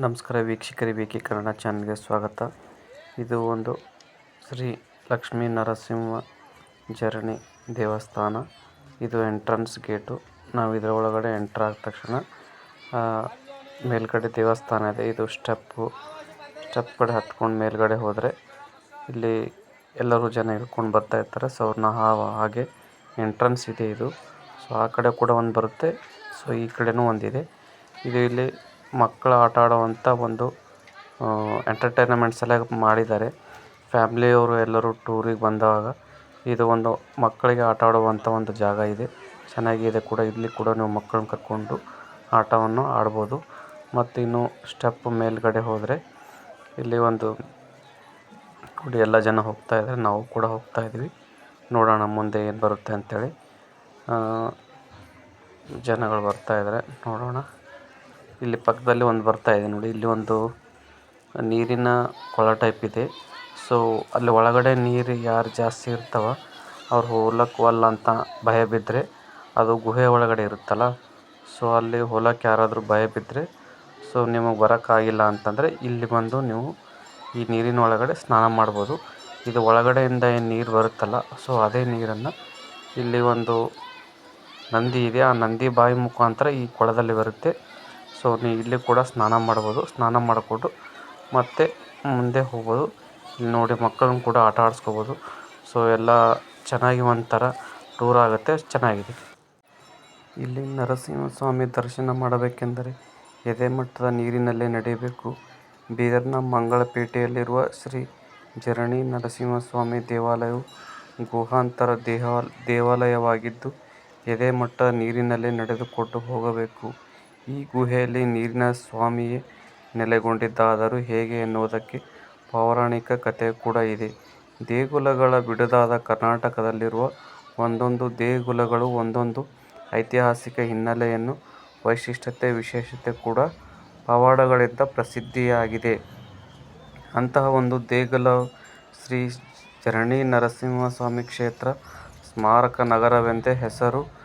ನಮಸ್ಕಾರ ವೀಕ್ಷಕರಿ V K Kannada ಚಾನಲ್ಗೆ ಸ್ವಾಗತ. ಇದು ಒಂದು ಶ್ರೀ ಲಕ್ಷ್ಮೀ ನರಸಿಂಹ ಜರಣಿ ದೇವಸ್ಥಾನ. ಇದು ಎಂಟ್ರನ್ಸ್ ಗೇಟು ನಾವು ಇದರ ಒಳಗಡೆ ಎಂಟ್ರ್ ಆದ ತಕ್ಷಣ ಮೇಲ್ಗಡೆ ದೇವಸ್ಥಾನ ಇದೆ. ಇದು ಸ್ಟೆಪ್ಪು ಸ್ಟೆಪ್ ಕಡೆ ಹತ್ಕೊಂಡು ಮೇಲ್ಗಡೆ ಹೋದರೆ ಇಲ್ಲಿ ಎಲ್ಲರೂ ಜನ ಇಳ್ಕೊಂಡು ಬರ್ತಾ ಇರ್ತಾರೆ. ಸೊ ಅವ್ರನ್ನ ಹಾಗೆ ಎಂಟ್ರನ್ಸ್ ಇದೆ ಇದು. ಸೊ ಆ ಕಡೆ ಕೂಡ ಒಂದು ಬರುತ್ತೆ. ಸೊ ಈ ಕಡೆನೂ ಒಂದಿದೆ. ಇದು ಇಲ್ಲಿ ಮಕ್ಕಳು ಆಟ ಆಡುವಂಥ ಒಂದು ಎಂಟರ್ಟೈನ್ಮೆಂಟ್ ಎಲ್ಲ ಮಾಡಿದ್ದಾರೆ. ಫ್ಯಾಮ್ಲಿಯವರು ಎಲ್ಲರೂ ಟೂರಿಗೆ ಬಂದಾಗ ಇದು ಒಂದು ಮಕ್ಕಳಿಗೆ ಆಟ ಆಡುವಂಥ ಒಂದು ಜಾಗ ಇದೆ. ಚೆನ್ನಾಗಿದೆ ಕೂಡ ಇಲ್ಲಿ ಕೂಡ ನೀವು ಮಕ್ಕಳನ್ನ ಕರ್ಕೊಂಡು ಆಟವನ್ನು ಆಡ್ಬೋದು. ಮತ್ತು ಇನ್ನು ಸ್ಟೆಪ್ ಮೇಲ್ಗಡೆ ಹೋದರೆ ಇಲ್ಲಿ ಒಂದು ನೋಡಿ ಎಲ್ಲ ಜನ ಹೋಗ್ತಾ ಇದ್ದಾರೆ. ನಾವು ಕೂಡ ಹೋಗ್ತಾ ಇದ್ವಿ ನೋಡೋಣ ಮುಂದೆ ಏನು ಬರುತ್ತೆ ಅಂತೇಳಿ. ಆ, ಜನಗಳು ಬರ್ತಾ ಇದ್ದಾರೆ. ನೋಡೋಣ. ಇಲ್ಲಿ ಪಕ್ಕದಲ್ಲಿ ಒಂದು ಬರ್ತಾ ಇದೆ ನೋಡಿ. ಇಲ್ಲಿ ಒಂದು ನೀರಿನ ಕೊಳ ಟೈಪ್ ಇದೆ. ಸೊ ಅಲ್ಲಿ ಒಳಗಡೆ ನೀರು ಯಾರು ಜಾಸ್ತಿ ಇರ್ತಾವ, ಅವ್ರು ಹೋಗ್ಲಕ್ಕೆ ಒಲ್ಲ ಅಂತ ಭಯ ಬಿದ್ದರೆ ಅದು ಗುಹೆ ಒಳಗಡೆ ಇರುತ್ತಲ್ಲ. ಸೊ ಅಲ್ಲಿ ಹೋಲಕ್ಕೆ ಯಾರಾದರೂ ಭಯ ಬಿದ್ದರೆ ಸೊ ನಿಮಗೆ ಬರೋಕ್ಕಾಗಿಲ್ಲ ಅಂತಂದರೆ ಇಲ್ಲಿ ಬಂದು ನೀವು ಈ ನೀರಿನ ಒಳಗಡೆ ಸ್ನಾನ ಮಾಡ್ಬೋದು. ಇದು ಒಳಗಡೆಯಿಂದ ಏನು ನೀರು ಬರುತ್ತಲ್ಲ ಸೊ ಅದೇ ನೀರನ್ನು ಇಲ್ಲಿ ಒಂದು ನಂದಿ ಇದೆ. ಆ ನಂದಿ ಬಾಯಿ ಮುಖಾಂತರ ಈ ಕೊಳದಲ್ಲಿ ಬರುತ್ತೆ. ಸೊ ನೀವು ಇಲ್ಲಿ ಕೂಡ ಸ್ನಾನ ಮಾಡ್ಬೋದು. ಸ್ನಾನ ಮಾಡಿಕೊಂಡು ಮತ್ತೆ ಮುಂದೆ ಹೋಗ್ಬೋದು. ನೋಡಿ ಮಕ್ಕಳನ್ನು ಕೂಡ ಆಟ ಆಡಿಸ್ಕೋಬೋದು. ಸೊ ಎಲ್ಲ ಚೆನ್ನಾಗಿ ಒಂಥರ ಟೂರ್ ಆಗುತ್ತೆ. ಚೆನ್ನಾಗಿದೆ. ಇಲ್ಲಿ ನರಸಿಂಹಸ್ವಾಮಿ ದರ್ಶನ ಮಾಡಬೇಕೆಂದರೆ ಎದೆ ಮಟ್ಟದ ನೀರಿನಲ್ಲೇ ನಡೆಯಬೇಕು. ಬೀದರ್ನ ಮಂಗಳಪೇಟೆಯಲ್ಲಿರುವ ಶ್ರೀ ಜರಣಿ ನರಸಿಂಹಸ್ವಾಮಿ ದೇವಾಲಯವು ಗುಹಾಂತರ ದೇಹ, ದೇವಾಲಯವಾಗಿದ್ದು ಎದೆ ಮಟ್ಟದ ನೀರಿನಲ್ಲೇ ನಡೆದುಕೊಂಡು ಹೋಗಬೇಕು. ಈ ಗುಹೆಯಲ್ಲಿ ನೀರಿನ ಸ್ವಾಮಿಯೇ ನೆಲೆಗೊಂಡಿದ್ದಾದರೂ ಹೇಗೆ ಎನ್ನುವುದಕ್ಕೆ ಪೌರಾಣಿಕ ಕಥೆ ಕೂಡ ಇದೆ. ದೇಗುಲಗಳ ಬಿಡದಾದ ಕರ್ನಾಟಕದಲ್ಲಿರುವ ಒಂದೊಂದು ದೇಗುಲಗಳು ಒಂದೊಂದು ಐತಿಹಾಸಿಕ ಹಿನ್ನೆಲೆಯನ್ನು, ವೈಶಿಷ್ಟ್ಯತೆ, ವಿಶೇಷತೆ ಕೂಡ ಪವಾಡಗಳಿಂದ ಪ್ರಸಿದ್ಧಿಯಾಗಿದೆ. ಅಂತಹ ಒಂದು ದೇಗುಲ ಶ್ರೀ ಜರಣಿ ನರಸಿಂಹಸ್ವಾಮಿ ಕ್ಷೇತ್ರ ಸ್ಮಾರಕ ನಗರವೆಂದೇ ಹೆಸರು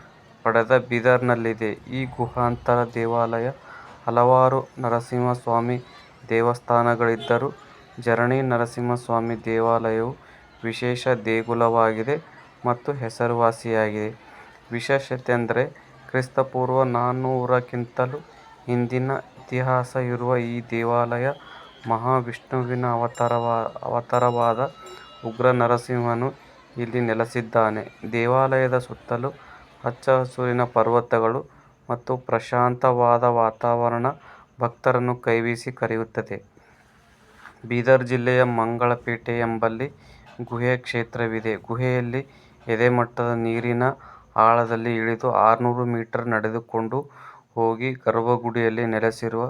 ಪಡೆದ ಬೀದರ್ನಲ್ಲಿದೆ. ಈ ಗುಹಾಂತರ ದೇವಾಲಯ ಹಲವಾರು ನರಸಿಂಹಸ್ವಾಮಿ ದೇವಸ್ಥಾನಗಳಿದ್ದರೂ ಜರಣಿ ನರಸಿಂಹಸ್ವಾಮಿ ದೇವಾಲಯವು ವಿಶೇಷ ದೇಗುಲವಾಗಿದೆ ಮತ್ತು ಹೆಸರುವಾಸಿಯಾಗಿದೆ. ವಿಶೇಷತೆ ಅಂದರೆ ಕ್ರಿಸ್ತಪೂರ್ವ ನಾನ್ನೂರಕ್ಕಿಂತಲೂ ಹಿಂದಿನ ಇತಿಹಾಸ ಇರುವ ಈ ದೇವಾಲಯ ಮಹಾವಿಷ್ಣುವಿನ ಅವತಾರವ, ಅವತಾರವಾದ ಉಗ್ರ ನರಸಿಂಹನು ಇಲ್ಲಿ ನೆಲೆಸಿದ್ದಾನೆ. ದೇವಾಲಯದ ಸುತ್ತಲೂ ಹಚ್ಚ ಹಸುರಿನ ಪರ್ವತಗಳು ಮತ್ತು ಪ್ರಶಾಂತವಾದ ವಾತಾವರಣ ಭಕ್ತರನ್ನು ಕೈಬೀಸಿ ಕರೆಯುತ್ತದೆ. ಬೀದರ್ ಜಿಲ್ಲೆಯ ಮಂಗಳಪೇಟೆ ಎಂಬಲ್ಲಿ ಗುಹೆ ಕ್ಷೇತ್ರವಿದೆ. ಗುಹೆಯಲ್ಲಿ ಎದೆಮಟ್ಟದ ನೀರಿನ ಆಳದಲ್ಲಿ ಇಳಿದು ಆರುನೂರು ಮೀಟರ್ ನಡೆದುಕೊಂಡು ಹೋಗಿ ಗರ್ಭಗುಡಿಯಲ್ಲಿ ನೆಲೆಸಿರುವ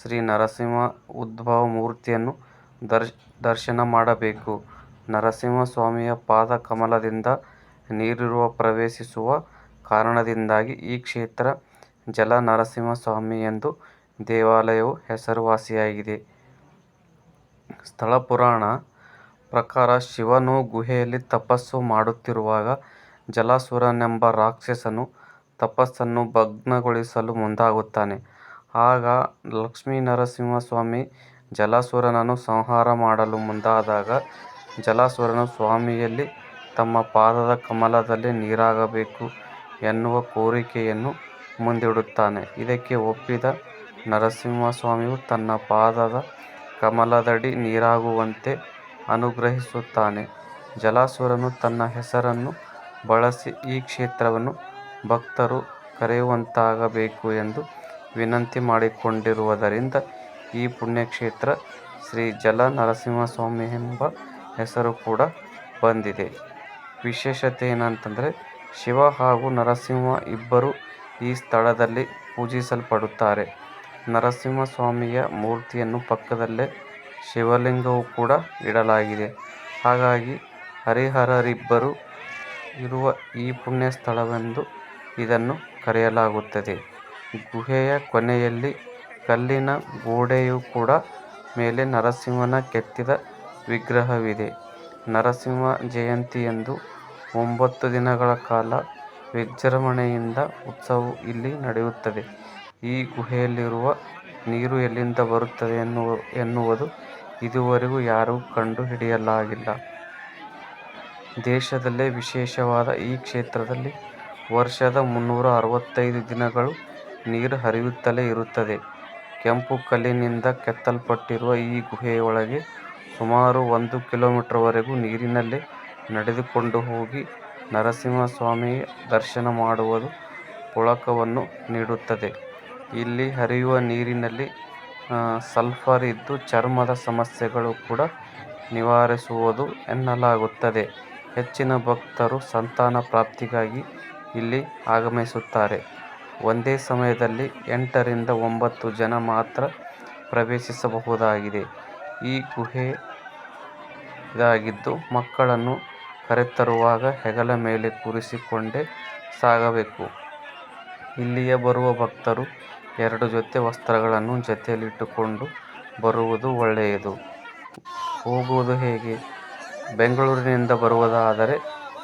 ಶ್ರೀ ನರಸಿಂಹ ಉದ್ಭವ ಮೂರ್ತಿಯನ್ನು ದರ್ಶ್, ದರ್ಶನ ಮಾಡಬೇಕು. ನರಸಿಂಹ ಸ್ವಾಮಿಯ ಪಾದ ಕಮಲದಿಂದ ನೀರಿರುವ ಪ್ರವೇಶಿಸುವ ಕಾರಣದಿಂದಾಗಿ ಈ ಕ್ಷೇತ್ರ ಜಲ ನರಸಿಂಹಸ್ವಾಮಿ ಎಂದು ದೇವಾಲಯವು ಹೆಸರುವಾಸಿಯಾಗಿದೆ. ಸ್ಥಳ ಪುರಾಣ ಪ್ರಕಾರ ಶಿವನು ಗುಹೆಯಲ್ಲಿ ತಪಸ್ಸು ಮಾಡುತ್ತಿರುವಾಗ ಜಲಾಸುರನೆಂಬ ರಾಕ್ಷಸನು ತಪಸ್ಸನ್ನು ಭಗ್ನಗೊಳಿಸಲು ಮುಂದಾಗುತ್ತಾನೆ. ಆಗ ಲಕ್ಷ್ಮೀನರಸಿಂಹಸ್ವಾಮಿ ಜಲಾಸುರನನ್ನು ಸಂಹಾರ ಮಾಡಲು ಮುಂದಾದಾಗ ಜಲಾಸುರನು ಸ್ವಾಮಿಯಲ್ಲಿ ತಮ್ಮ ಪಾದದ ಕಮಲದಲ್ಲಿ ನೀರಾಗಬೇಕು. ಎನ್ನುವ ಕೋರಿಕೆಯನ್ನು ಮುಂದಿಡುತ್ತಾನೆ. ಇದಕ್ಕೆ ಒಪ್ಪಿದ ನರಸಿಂಹಸ್ವಾಮಿಯು ತನ್ನ ಪಾದದ ಕಮಲದಡಿ ನೀರಾಗುವಂತೆ ಅನುಗ್ರಹಿಸುತ್ತಾನೆ. ಜಲಾಸುರನು ತನ್ನ ಹೆಸರನ್ನು ಬಳಸಿ ಈ ಕ್ಷೇತ್ರವನ್ನು ಭಕ್ತರು ಕರೆಯುವಂತಾಗಬೇಕು ಎಂದು ವಿನಂತಿ ಮಾಡಿಕೊಂಡಿರುವುದರಿಂದ ಈ ಪುಣ್ಯಕ್ಷೇತ್ರ ಶ್ರೀ ಜಲ ನರಸಿಂಹಸ್ವಾಮಿ ಎಂಬ ಹೆಸರು ಕೂಡ ಬಂದಿದೆ. ವಿಶೇಷತೆ ಏನಂತಂದರೆ ಶಿವ ಹಾಗೂ ನರಸಿಂಹ ಇಬ್ಬರು ಈ ಸ್ಥಳದಲ್ಲಿ ಪೂಜಿಸಲ್ಪಡುತ್ತಾರೆ. ನರಸಿಂಹ ಸ್ವಾಮಿಯ ಮೂರ್ತಿಯನ್ನು ಪಕ್ಕದಲ್ಲೇ ಶಿವಲಿಂಗವೂ ಕೂಡ ಇಡಲಾಗಿದೆ. ಹಾಗಾಗಿ ಹರಿಹರರಿಬ್ಬರು ಇರುವ ಈ ಪುಣ್ಯ ಸ್ಥಳವೆಂದು ಇದನ್ನು ಕರೆಯಲಾಗುತ್ತದೆ. ಗುಹೆಯ ಕೊನೆಯಲ್ಲಿ ಕಲ್ಲಿನ ಗೋಡೆಯು ಕೂಡ ಮೇಲೆ ನರಸಿಂಹನ ಕೆತ್ತಿದ ವಿಗ್ರಹವಿದೆ. ನರಸಿಂಹ ಜಯಂತಿಯಂದು ಒಂಬತ್ತು ದಿನಗಳ ಕಾಲ ವಿಜೃಂಭಣೆಯಿಂದ ಉತ್ಸವವು ಇಲ್ಲಿ ನಡೆಯುತ್ತದೆ ಈ ಗುಹೆಯಲ್ಲಿರುವ ನೀರು ಎಲ್ಲಿಂದ ಬರುತ್ತದೆ ಎನ್ನುವುದು ಇದುವರೆಗೂ ಯಾರೂ ಕಂಡು ಹಿಡಿಯಲಾಗಿಲ್ಲ. ದೇಶದಲ್ಲೇ ವಿಶೇಷವಾದ ಈ ಕ್ಷೇತ್ರದಲ್ಲಿ ವರ್ಷದ ಮುನ್ನೂರ ಅರವತ್ತೈದು ದಿನಗಳು ನೀರು ಹರಿಯುತ್ತಲೇ ಇರುತ್ತದೆ. ಕೆಂಪು ಕಲ್ಲಿನಿಂದ ಕೆತ್ತಲ್ಪಟ್ಟಿರುವ ಈ ಗುಹೆಯೊಳಗೆ ಸುಮಾರು ಒಂದು ಕಿಲೋಮೀಟರ್ವರೆಗೂ ನೀರಿನಲ್ಲೇ ನಡೆದುಕೊಂಡು ಹೋಗಿ ನರಸಿಂಹಸ್ವಾಮಿಯ ದರ್ಶನ ಮಾಡುವುದು ಪುಳಕವನ್ನು ನೀಡುತ್ತದೆ. ಇಲ್ಲಿ ಹರಿಯುವ ನೀರಿನಲ್ಲಿ ಸಲ್ಫರ್ ಇದ್ದು ಚರ್ಮದ ಸಮಸ್ಯೆಗಳು ಕೂಡ ನಿವಾರಿಸುವುದು ಎನ್ನಲಾಗುತ್ತದೆ. ಹೆಚ್ಚಿನ ಭಕ್ತರು ಸಂತಾನ ಪ್ರಾಪ್ತಿಗಾಗಿ ಇಲ್ಲಿ ಆಗಮಿಸುತ್ತಾರೆ. ಒಂದೇ ಸಮಯದಲ್ಲಿ ಎಂಟರಿಂದ ಒಂಬತ್ತು ಜನ ಮಾತ್ರ ಪ್ರವೇಶಿಸಬಹುದಾಗಿದೆ. ಈ ಗುಹೆ ಇದಾಗಿದ್ದು, ಮಕ್ಕಳನ್ನು ಕರೆತರುವಾಗ ಹೆಗಲ ಮೇಲೆ ಕೂರಿಸಿಕೊಂಡೇ ಸಾಗಬೇಕು. ಇಲ್ಲಿಗೆ ಬರುವ ಭಕ್ತರು ಎರಡು ಜೊತೆ ವಸ್ತ್ರಗಳನ್ನು ಜೊತೆಯಲ್ಲಿಟ್ಟುಕೊಂಡು ಬರುವುದು ಒಳ್ಳೆಯದು. ಹೋಗುವುದು ಹೇಗೆ? ಬೆಂಗಳೂರಿನಿಂದ ಬರುವುದಾದರೆ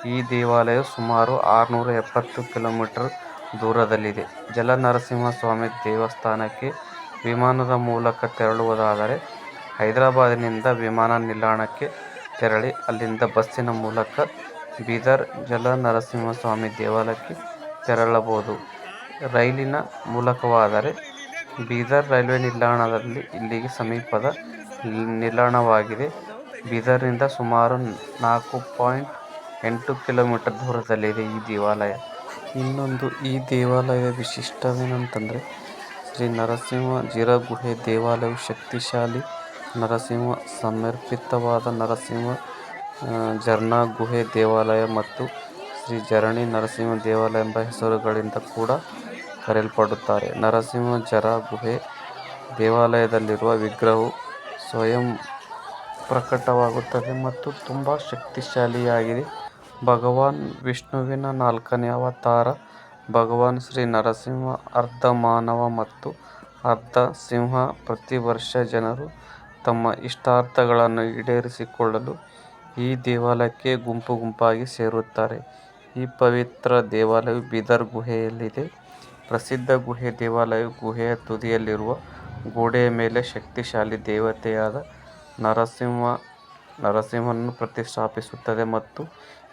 ಈ ದೇವಾಲಯ ಸುಮಾರು ಆರುನೂರ ಎಪ್ಪತ್ತು ಕಿಲೋಮೀಟರ್ ದೂರದಲ್ಲಿದೆ. ಜಲನರಸಿಂಹಸ್ವಾಮಿ ದೇವಸ್ಥಾನಕ್ಕೆ ವಿಮಾನದ ಮೂಲಕ ತೆರಳುವುದಾದರೆ ಹೈದರಾಬಾದಿನಿಂದ ವಿಮಾನ ನಿಲ್ದಾಣಕ್ಕೆ ತೆರಳಿ ಅಲ್ಲಿಂದ ಬಸ್ಸಿನ ಮೂಲಕ ಬೀದರ್ ಜಲನರಸಿಂಹಸ್ವಾಮಿ ದೇವಾಲಯಕ್ಕೆ ತೆರಳಬಹುದು. ರೈಲಿನ ಮೂಲಕವಾದರೆ ಬೀದರ್ ರೈಲ್ವೆ ನಿಲ್ದಾಣದಲ್ಲಿ ಇಲ್ಲಿಗೆ ಸಮೀಪದ ನಿಲ್ದಾಣವಾಗಿದೆ. ಬೀದರ್ನಿಂದ ಸುಮಾರು ನಾಲ್ಕು ಪಾಯಿಂಟ್ ಎಂಟು ಕಿಲೋಮೀಟರ್ ದೂರದಲ್ಲಿದೆ ಈ ದೇವಾಲಯ. ಇನ್ನೊಂದು ಈ ದೇವಾಲಯದ ವಿಶಿಷ್ಟವೇನಂತಂದರೆ ಶ್ರೀ ನರಸಿಂಹ ಝರ-ಗುಹೆ ದೇವಾಲಯವು ಶಕ್ತಿಶಾಲಿ ನರಸಿಂಹ ಸಮರ್ಪಿತವಾದ ನರಸಿಂಹ ಝರ್ನಾ ಗುಹೆ ದೇವಾಲಯ ಮತ್ತು ಶ್ರೀ ಝರಣಿ ನರಸಿಂಹ ದೇವಾಲಯ ಎಂಬ ಹೆಸರುಗಳಿಂದ ಕೂಡ ಕರೆಯಲ್ಪಡುತ್ತಾರೆ. ನರಸಿಂಹ ಝರ ಗುಹೆ ದೇವಾಲಯದಲ್ಲಿರುವ ವಿಗ್ರಹವು ಸ್ವಯಂ ಪ್ರಕಟವಾಗುತ್ತದೆ ಮತ್ತು ತುಂಬಾ ಶಕ್ತಿಶಾಲಿಯಾಗಿದೆ. ಭಗವಾನ್ ವಿಷ್ಣುವಿನ ನಾಲ್ಕನೇ ಅವತಾರ, ಭಗವಾನ್ ಶ್ರೀ ನರಸಿಂಹ ಅರ್ಧ ಮಾನವ ಮತ್ತು ಅರ್ಧ ಸಿಂಹ. ಪ್ರತಿ ವರ್ಷ ಜನರು ತಮ್ಮ ಇಷ್ಟಾರ್ಥಗಳನ್ನು ಈಡೇರಿಸಿಕೊಳ್ಳಲು ಈ ದೇವಾಲಯಕ್ಕೆ ಗುಂಪು ಗುಂಪಾಗಿ ಸೇರುತ್ತಾರೆ. ಈ ಪವಿತ್ರ ದೇವಾಲಯವು ಬೀದರ್ ಗುಹೆಯಲ್ಲಿದೆ. ಪ್ರಸಿದ್ಧ ಗುಹೆ ದೇವಾಲಯವು ಗುಹೆಯ ತುದಿಯಲ್ಲಿರುವ ಗೋಡೆಯ ಮೇಲೆ ಶಕ್ತಿಶಾಲಿ ದೇವತೆಯಾದ ನರಸಿಂಹ, ನರಸಿಂಹನನ್ನು ಪ್ರತಿಷ್ಠಾಪಿಸುತ್ತದೆ ಮತ್ತು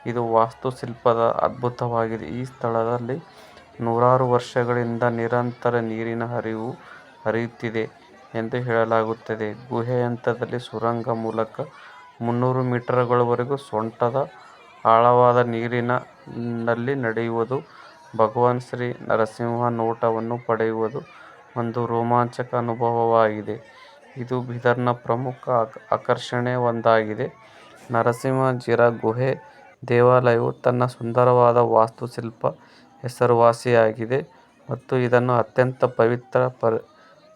ಇದು ವಾಸ್ತುಶಿಲ್ಪದ ಅದ್ಭುತವಾಗಿದೆ. ಈ ಸ್ಥಳದಲ್ಲಿ ನೂರಾರು ವರ್ಷಗಳಿಂದ ನಿರಂತರ ನೀರಿನ ಹರಿವು ಹರಿಯುತ್ತಿದೆ ಎಂದು ಹೇಳಲಾಗುತ್ತದೆ. ಗುಹೆಯಂತ್ಯದಲ್ಲಿ ಸುರಂಗ ಮೂಲಕ ಮುನ್ನೂರು ಮೀಟರ್ಗಳವರೆಗೂ ಸೊಂಟದ ಆಳವಾದ ನೀರಿನ ನಲ್ಲಿ ನಡೆಯುವುದು, ಭಗವಾನ್ ಶ್ರೀ ನರಸಿಂಹನ ನೋಟವನ್ನು ಪಡೆಯುವುದು ಒಂದು ರೋಮಾಂಚಕ ಅನುಭವವಾಗಿದೆ. ಇದು ಬೀದರ್ನ ಪ್ರಮುಖ ಆಕರ್ಷಣೆ ಒಂದಾಗಿದೆ. ನರಸಿಂಹ ಝರ ಗುಹೆ ದೇವಾಲಯವು ತನ್ನ ಸುಂದರವಾದ ವಾಸ್ತುಶಿಲ್ಪ ಹೆಸರುವಾಸಿಯಾಗಿದೆ ಮತ್ತು ಇದನ್ನು ಅತ್ಯಂತ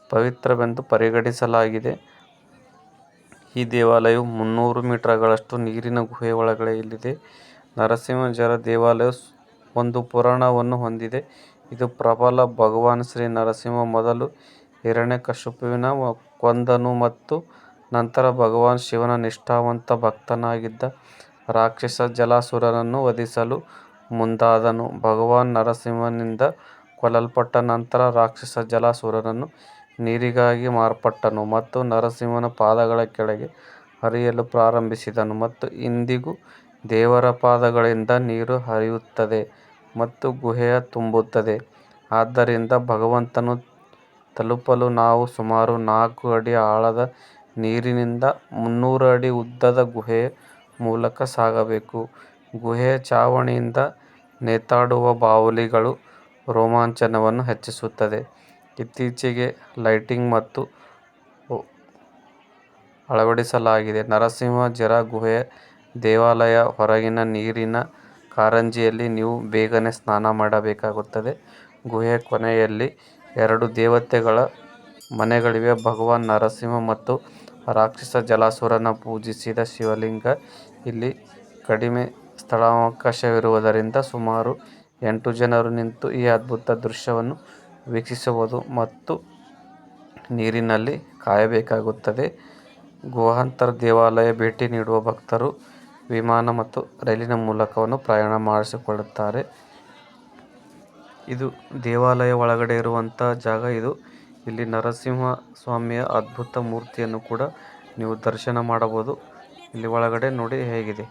ಪವಿತ್ರವೆಂದು ಪರಿಗಣಿಸಲಾಗಿದೆ. ಈ ದೇವಾಲಯವು ಮುನ್ನೂರು ಮೀಟರ್ಗಳಷ್ಟು ನೀರಿನ ಗುಹೆಯೊಳಗಿದೆ. ನರಸಿಂಹ ನರಸಿಂಹಜರ ದೇವಾಲಯವು ಒಂದು ಪುರಾಣವನ್ನು ಹೊಂದಿದೆ. ಇದು ಪ್ರಬಲ ಭಗವಾನ್ ಶ್ರೀ ನರಸಿಂಹ ಮೊದಲು ಹಿರಣ್ಯಕಶಿಪುವನ್ನು ಕೊಂದನು ಮತ್ತು ನಂತರ ಭಗವಾನ್ ಶಿವನ ನಿಷ್ಠಾವಂತ ಭಕ್ತನಾಗಿದ್ದ ರಾಕ್ಷಸ ಜಲಾಸುರನನ್ನು ವಧಿಸಲು ಮುಂದಾದನು. ಭಗವಾನ್ ನರಸಿಂಹನಿಂದ ಕೊಲ್ಲಲ್ಪಟ್ಟ ನಂತರ ರಾಕ್ಷಸ ಜಲಾಸುರನು ನೀರಿಗಾಗಿ ಮಾರ್ಪಟ್ಟನು ಮತ್ತು ನರಸಿಂಹನ ಪಾದಗಳ ಕೆಳಗೆ ಹರಿಯಲು ಪ್ರಾರಂಭಿಸಿದನು ಮತ್ತು ಇಂದಿಗೂ ದೇವರ ಪಾದಗಳಿಂದ ನೀರು ಹರಿಯುತ್ತದೆ ಮತ್ತು ಗುಹೆಯ ತುಂಬುತ್ತದೆ. ಆದ್ದರಿಂದ ಭಗವಂತನು ತಲುಪಲು ನಾವು ಸುಮಾರು ನಾಲ್ಕು ಅಡಿ ಆಳದ ನೀರಿನಿಂದ ಮುನ್ನೂರು ಅಡಿ ಉದ್ದದ ಗುಹೆಯ ಮೂಲಕ ಸಾಗಬೇಕು. ಗುಹೆಯ ಚಾವಣಿಯಿಂದ ನೇತಾಡುವ ಬಾವಲಿಗಳು ರೋಮಾಂಚನವನ್ನು ಹೆಚ್ಚಿಸುತ್ತವೆ. ಇತ್ತೀಚೆಗೆ ಲೈಟಿಂಗ್ ಮತ್ತು ಅಳವಡಿಸಲಾಗಿದೆ. ನರಸಿಂಹ ಜರ ಗುಹೆ ದೇವಾಲಯ ಹೊರಗಿನ ನೀರಿನ ಕಾರಂಜಿಯಲ್ಲಿ ನೀವು ಬೇಗನೆ ಸ್ನಾನ ಮಾಡಬೇಕಾಗುತ್ತದೆ. ಗುಹೆಯ ಕೊನೆಯಲ್ಲಿ ಎರಡು ದೇವತೆಗಳ ಮನೆಗಳಿವೆ. ಭಗವಾನ್ ನರಸಿಂಹ ಮತ್ತು ರಾಕ್ಷಸ ಜಲಾಸುರನ ಪೂಜಿಸಿದ ಶಿವಲಿಂಗ ಇಲ್ಲಿ ಕಡಿಮೆ ಸ್ಥಳಾವಕಾಶವಿರುವುದರಿಂದ ಸುಮಾರು ಎಂಟು ಜನರು ನಿಂತು ಈ ಅದ್ಭುತ ದೃಶ್ಯವನ್ನು ವೀಕ್ಷಿಸಬಹುದು ಮತ್ತು ನೀರಿನಲ್ಲಿ ಕಾಯಬೇಕಾಗುತ್ತದೆ. ಗುಹಾಂತರ ದೇವಾಲಯ ಭೇಟಿ ನೀಡುವ ಭಕ್ತರು ವಿಮಾನ ಮತ್ತು ರೈಲಿನ ಮೂಲಕವನ್ನು ಪ್ರಯಾಣ ಮಾಡಿಸಿಕೊಳ್ಳುತ್ತಾರೆ. ಇದು ದೇವಾಲಯ ಒಳಗಡೆ ಇರುವಂತಹ ಜಾಗ. ಇದು ಇಲ್ಲಿ ನರಸಿಂಹ ಸ್ವಾಮಿಯ ಅದ್ಭುತ ಮೂರ್ತಿಯನ್ನು ಕೂಡ ನೀವು ದರ್ಶನ ಮಾಡಬಹುದು ಇಲ್ಲಿ ಒಳಗಡೆ ನೋಡಿ ಹೇಗಿದೆ.